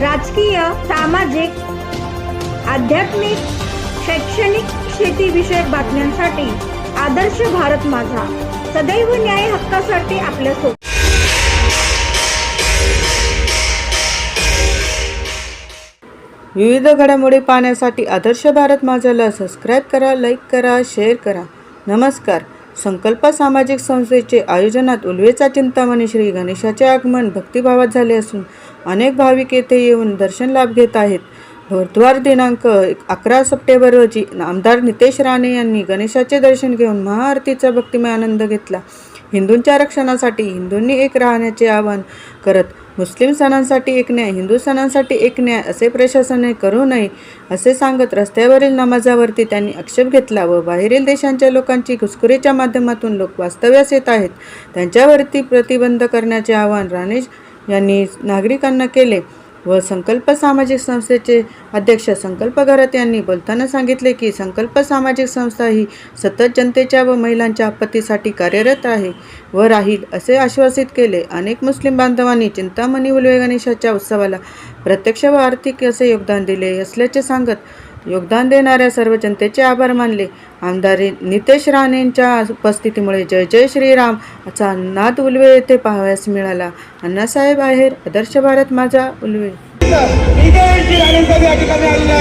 राजकीय सामाजिक आध्यात्मिक शैक्षणिक शेतीविषयक बातम्यांसाठी आदर्श भारत माझा. सदैव न्याय हक्कासाठी आपल्यासोबत विविध घडामोडी पाहण्यासाठी आदर्श भारत माझ्याला सबस्क्राईब करा लाईक करा शेअर करा. नमस्कार. संकल्प सामाजिक संस्थेचे आयोजनात उल्वेचा चिंतामणी श्री गणेशाचे आगमन भक्तिभावात झाले असून अनेक भाविक येथे येऊन दर्शन लाभ घेत आहेत. बुधवार दिनांक अकरा सप्टेंबर रोजी आमदार नितेश राणे यांनी गणेशाचे दर्शन घेऊन महाआरतीचा भक्तिमय आनंद घेतला. हिंदूंच्या रक्षणासाठी हिंदूंनी एक राहण्याचे आवाहन करत मुस्लिम सणांसाठी एक न्याय हिंदू सणांसाठी एक न्याय असे प्रशासनाने करू नये असे सांगत रस्त्यावरील नमाजावरती त्यांनी आक्षेप घेतला व बाहेरील देशांच्या लोकांची घुसखोरीच्या माध्यमातून लोक वास्तव्यास येत आहेत. त्यांच्यावरती प्रतिबंध करण्याचे आवाहन राणे यांनी नागरिकांना केले व संकल्प सामाजिक संस्थेचे अध्यक्ष संकल्प घरत यांनी बोलताना सांगितले की संकल्प सामाजिक संस्था ही सतत जनतेच्या व महिलांच्या आपत्तीसाठी कार्यरत आहे व राहील असे आश्वासित केले. अनेक मुस्लिम बांधवांनी चिंतामणी उल्वे गणेशाच्या उत्सवाला प्रत्यक्ष व आर्थिक असे योगदान दिले असल्याचे सांगत योगदान देणाऱ्या सर्व जनतेचे आभार मानले. आमदार नितेश राणेंच्या उपस्थितीमुळे जय जय श्रीराम असा नाद उल्वे येथे पाहावयास मिळाला. अण्णासाहेब आहेर आदर्श भारत माझा उल्वे. या ठिकाणी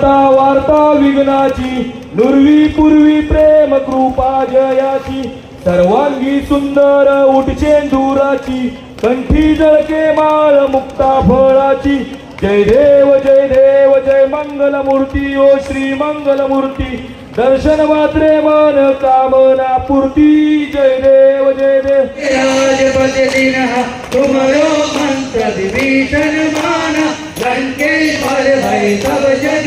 दुःख वार्ता विघ्नाची नुरवी पूर्वी प्रेम कृपा जयाची. सर्वांगी सुंदर उठचे दुराची कंठी जळके माळ मुक्ता फळाची. जय देव जय देव जय मंगल मूर्ती ओ श्री मंगल मूर्ती दर्शन मात्रे मन कामना पूर्ती. जय देव जय देव. राजपति मंत्र विभीषण माना लंकेश्वर भय सब जग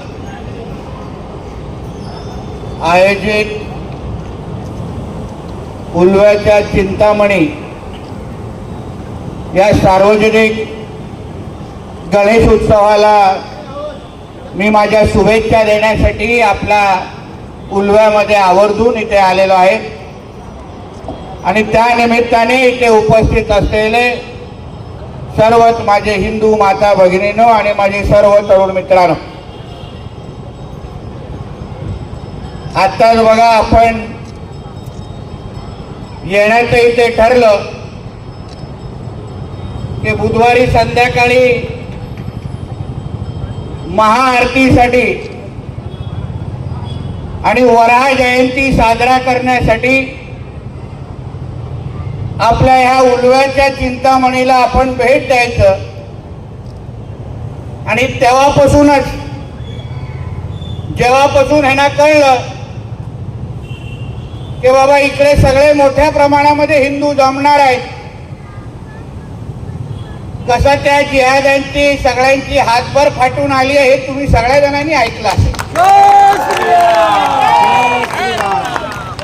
आयोजित उलव्याच्या चिंतामणी या सार्वजनिक गणेश उत्सवाला मी माझ्या शुभेच्छा देण्यासाठी आपला उलव्यामध्ये आवर्जून इथे आलेलो आहे. आणि त्या निमित्ताने इथे उपस्थित असलेले सर्वच माझे हिंदू माता भगिनीनो आणि माझे सर्व तरुण मित्रांनो आत्ताच बघा आपण येण्याचं इथे ठरलं की बुधवारी संध्याकाळी महाआरतीसाठी आणि वराह जयंती साजरा करण्यासाठी आपल्या ह्या उलव्याच्या चिंतामणीला आपण भेट द्यायचं. आणि तेव्हापासूनच जेव्हापासून ह्यांना कळलं की बाबा इकडे सगळे मोठ्या प्रमाणामध्ये हिंदू जमणार आहेत. कसं त्या जिहाद्यांची सगळ्यांची हातभर फाटून आली आहे हे तुम्ही सगळ्या जणांनी ऐकलं असेल.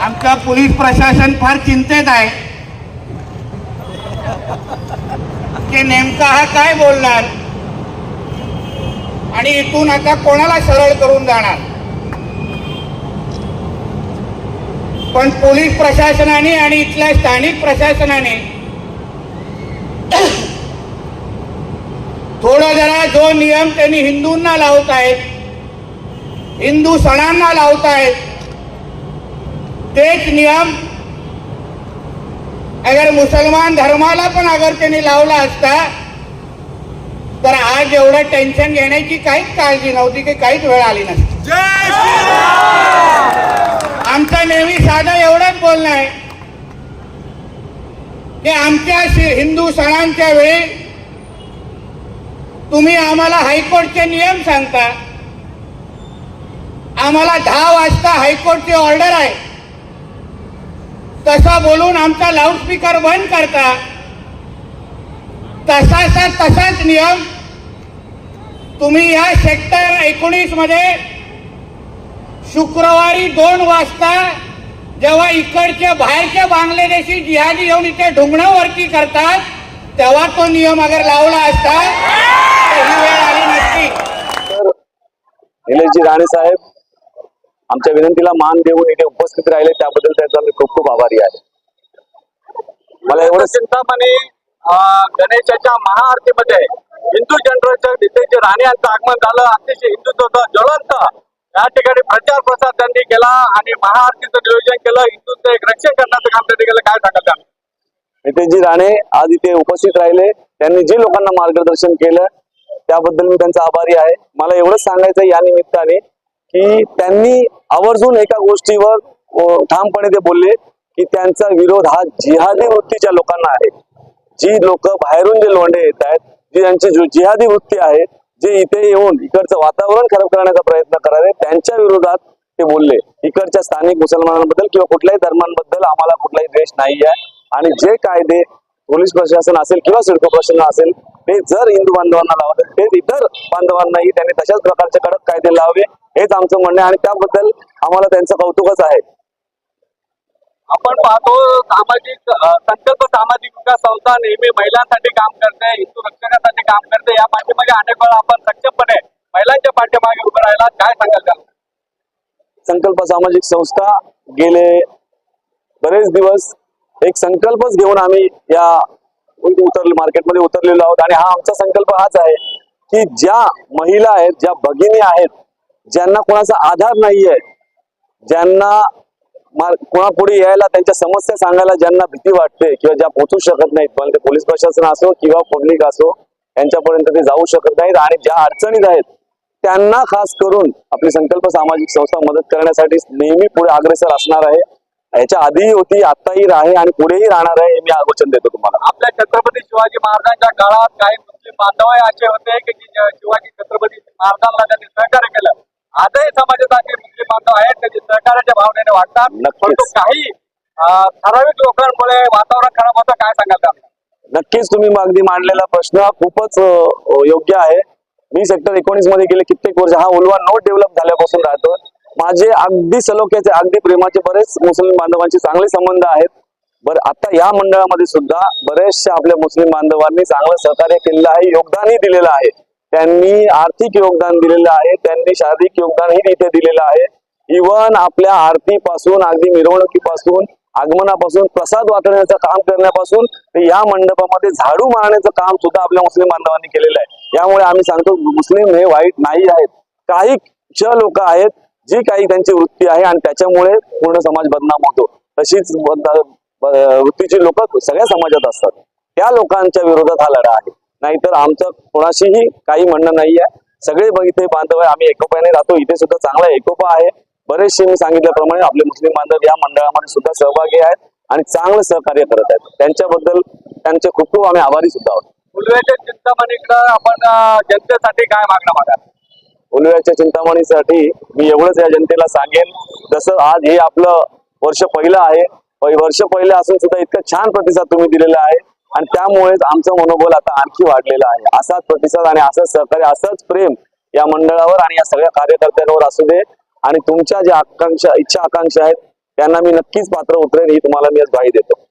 आमचं पोलीस प्रशासन फार चिंतेत आहे. की नेमका हा काय बोलणार? आणि इथून आता कोणाला सरळ करून जाणार? पण पोलीस प्रशासनाने आणि इथल्या स्थानिक प्रशासनाने थोडं जरा जो नियम त्यांनी हिंदूंना लावत आहेत हिंदू सणांना लावत आहेत तेच नियम अगर मुसलमान धर्माला पण अगर त्यांनी लावला असता तर आज एवढं टेन्शन घेण्याची काहीच काळजी नव्हती की काहीच वेळ आली नसती आमचं नेहमी साधं एवढंच बोलणं आहे की आमच्या हिंदू सणांच्या वेळी तुम्ही आम्हाला हायकोर्टचे नियम सांगता. आम्हाला दहा वाजता हायकोर्टची ऑर्डर आहे. तसा बोलून आमचा लाऊडस्पीकर बंद करता. तसाचा तसाच नियम तुम्ही या सेक्टर एकोणीसमध्ये शुक्रवारी दोन वाजता जेव्हा इकडचे बाहेरचे बांगलादेशी जिहादी येऊन इथे ढुंगणावरती करतात तेव्हा तो नियम अगर लावला असता तर ही वेळ आली नसती. तर निलेशजी राणे साहेब आमच्या विनंतीला मान देऊन इथे उपस्थित राहिले त्याबद्दल त्याचा मी खूप खूप आभारी आहे. मला एवढंच चिंतामणी गणेशाच्या महाआरतीमध्ये हिंदू जनरेशन तिथे जे राणे यांचं आगमन झालं. अतिशय हिंदुत्वाचं ज्वलंत या ठिकाणी प्रचार प्रसार त्यांनी केला आणि महाआरतीचं नियोजन केलं. हिंदूंचं एक रक्षण करण्याचं काम त्यांनी केलं. काय सांगाल त्या राणे आज इथे उपस्थित राहिले. त्यांनी जे लोकांना मार्गदर्शन केलं त्याबद्दल मी त्यांचा आभारी आहे. मला एवढंच सांगायचं या निमित्ताने की त्यांनी आवर्जून एका गोष्टीवर ठामपणे ते बोलले की त्यांचा विरोध हा जिहादी वृत्तीच्या लोकांना आहे. जी लोक बाहेरून जे लोंढे येत आहेत जी त्यांची जिहादी वृत्ती आहे जे इथे येऊन इकडचं वातावरण खराब करण्याचा प्रयत्न करावे त्यांच्या विरोधात ते बोलले. इकडच्या स्थानिक मुसलमानांबद्दल किंवा कुठल्याही धर्मांबद्दल आम्हाला कुठलाही द्वेष नाही आहे. आणि जे कायदे पोलीस प्रशासन असेल किंवा सिडको प्रशासन असेल ते जर हिंदू बांधवांना लावत ते इतर बांधवांनाही त्यांनी तशाच प्रकारचे कडक कायदे लावावे हेच आमचं म्हणणं आहे. आणि त्याबद्दल आम्हाला त्यांचं कौतुकच आहे. आपण पाहतो सामाजिक संकल्प सामाजिक विकास संस्था नेहमी महिलांसाठी काम करते हिंदू रक्षणासाठी काम करते. या पाठीमागे अनेक वेळा आपण सक्षमपणे महिलांच्या पाठीमागे उभं राहिला काय सांगाल संकल्प सामाजिक संस्था गेले बरेच दिवस. एक संकल्पच घेऊन आम्ही या उतरले मार्केटमध्ये उतरलेलो आहोत. आणि हा आमचा संकल्प हाच आहे की ज्या महिला आहेत ज्या भगिनी आहेत ज्यांना कोणाचा आधार नाहीये ज्यांना कोणापुढे यायला त्यांच्या समस्या सांगायला ज्यांना भीती वाटते किंवा ज्या पोचू शकत नाहीत पण ते पोलीस प्रशासन असो किंवा पब्लिक असो यांच्यापर्यंत ते जाऊ शकत नाहीत आणि ज्या अडचणीत आहेत त्यांना खास करून आपली संकल्प सामाजिक संस्था मदत करण्यासाठी नेहमी पुढे अग्रेसर असणार आहे. याच्या आधीही होती आताही आहे आणि पुढेही राहणार आहे हे मी आगोचन देतो तुम्हाला. आपल्या छत्रपती शिवाजी महाराजांच्या काळात काही मुस्लिम बांधव असे होते की शिवाजी छत्रपती महाराजांना त्यांनी सहकार्य केलं. आजही समाजात मुस्लिम बांधव आहेत जे सहकार्याच्या भावनेने वाटतात. परंतु काही ठराविक लोकांमुळे वातावरण खराब होतं काय सांगाल नक्कीच तुम्ही अगदी मांडलेला प्रश्न खूपच योग्य आहे. मी सेक्टर एकोणीसमध्ये गेले कित्येक वर्ष हा उलवा नोट डेव्हलप झाल्यापासून राहतो. माझे अगदी सलोख्याचे अगदी प्रेमाचे बरेच मुस्लिम बांधवांचे चांगले संबंध आहेत. बरं आता या मंडळामध्ये सुद्धा बरेचशा आपल्या मुस्लिम बांधवांनी चांगलं सहकार्य केलेलं आहे योगदानही दिलेलं आहे. त्यांनी आर्थिक योगदान दिलेलं आहे. त्यांनी शारीरिक योगदानही इथे दिलेलं आहे. इवन आपल्या आरतीपासून अगदी मिरवणुकीपासून आगमनापासून प्रसाद वाटण्याचं काम करण्यापासून ते या मंडपामध्ये झाडू मारण्याचं काम सुद्धा आपल्या मुस्लिम बांधवांनी केलेलं आहे. यामुळे आम्ही सांगतो मुस्लिम हे वाईट नाही आहेत. काही क्ष लोक आहेत जी काही त्यांची वृत्ती आहे आणि त्याच्यामुळे पूर्ण समाज बदनाम होतो. तशीच वृत्तीची लोक सगळ्या समाजात असतात. त्या लोकांच्या विरोधात हा लढा आहे. नाहीतर आमचं कोणाशीही काही म्हणणं नाही आहे सगळे ब- इथे बांधव आहे आम्ही एकोप्याने राहतो. इथे सुद्धा चांगला एकोपा आहे. बरेचसे मी सांगितल्याप्रमाणे आपले मुस्लिम बांधव या मंडळामध्ये सुद्धा सहभागी आहेत आणि चांगलं सहकार्य करत आहेत. त्यांच्याबद्दल त्यांचे खूप खूप आम्ही आभारी सुद्धा आहोत. उलव्याच्या चिंतामणीकडे आपण जनतेसाठी काय मागणं मागा उलव्याच्या चिंतामणीसाठी मी एवढंच या जनतेला सांगेन. जसं आज हे आपलं वर्ष पहिलं आहे. वर्ष पहिलं असून सुद्धा इतकं छान प्रतिसाद तुम्ही दिलेला आहे. आणि त्यामुळेच आमचं मनोबल आता आणखी वाढलेलं आहे. असाच प्रतिसाद आणि असंच सहकार्य असंच प्रेम या मंडळावर आणि या सगळ्या कार्यकर्त्यांवर असू दे आणि तुमच्या ज्या आकांक्षा इच्छा आकांक्षा आहेत त्यांना मी नक्कीच पात्र उतरेन ही तुम्हाला मी आज ग्वाही देतो.